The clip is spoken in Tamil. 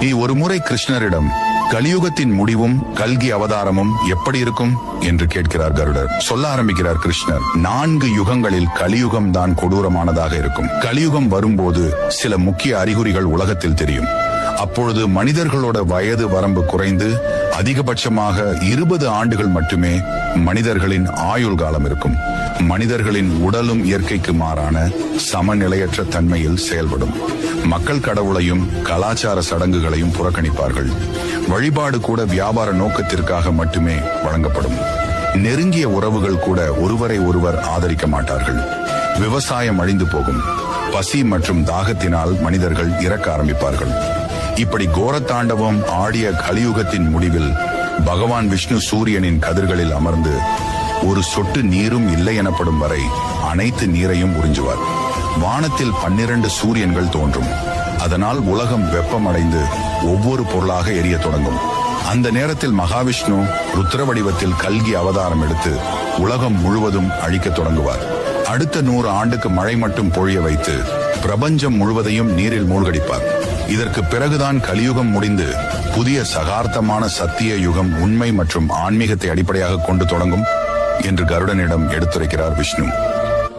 நீ ஒருமுறை கிருஷ்ணரிடம் கலியுகத்தின் முடிவும் கல்கி அவதாரமும் எப்படி இருக்கும்? என்று கேட்கிறார் கருடர். சொல்ல ஆரம்பிக்கிறார் கிருஷ்ணர் நான்கு யுகங்களில் கலியுகம் தான் கொடூரமானதாக இருக்கும். கலியுகம் வரும்போது சில முக்கிய அறிகுறிகள் உலகத்தில் தெரியும். அப்பொழுது மனிதர்களோட வயது வரம்பு குறைந்து அதிகபட்சமாக இருபது ஆண்டுகள் மட்டுமே மனிதர்களின் ஆயுள் காலம் இருக்கும். மனிதர்களின் உடலும் இயற்கைக்கு மாறான சமநிலையற்ற தன்மையில் செயல்படும். மக்கள் கடவுளையும் கலாச்சார சடங்குகளையும் புறக்கணிப்பார்கள். வழிபாடு கூட வியாபார நோக்கத்திற்காக மட்டுமே வழங்கப்படும். நெருங்கிய உறவுகள் கூட ஒருவரை ஒருவர் ஆதரிக்க மாட்டார்கள். விவசாயம் அழிந்து போகும். பசி மற்றும் தாகத்தினால் மனிதர்கள் இறக்க ஆரம்பிப்பார்கள். இப்படி கோரத்தாண்டவம் ஆடிய கலியுகத்தின் முடிவில் பகவான் விஷ்ணு சூரியனின் கதிர்களில் அமர்ந்து ஒரு சொட்டு நீரும் இல்லை எனப்படும் வரை அனைத்து நீரையும் உறிஞ்சுவார். வானத்தில் பன்னிரண்டு சூரியன்கள் தோன்றும். அதனால் உலகம் வெப்பமடைந்து ஒவ்வொரு பொருளாக எரிய தொடங்கும். அந்த நேரத்தில் மகாவிஷ்ணு ருத்ர வடிவத்தில் கல்கி அவதாரம் எடுத்து உலகம் முழுவதும் அழிக்கத் தொடங்குவார். அடுத்த நூறு ஆண்டுக்கு மழை மட்டும் பொழிய வைத்து பிரபஞ்சம் முழுவதையும் நீரில் மூழ்கடிப்பார். இதற்கு பிறகுதான் கலியுகம் முடிந்து புதிய சகார்த்தமான சத்திய யுகம் உண்மை மற்றும் ஆன்மீகத்தை அடிப்படையாக கொண்டு தொடங்கும் என்று கருடனிடம் எடுத்துரைக்கிறார் விஷ்ணு.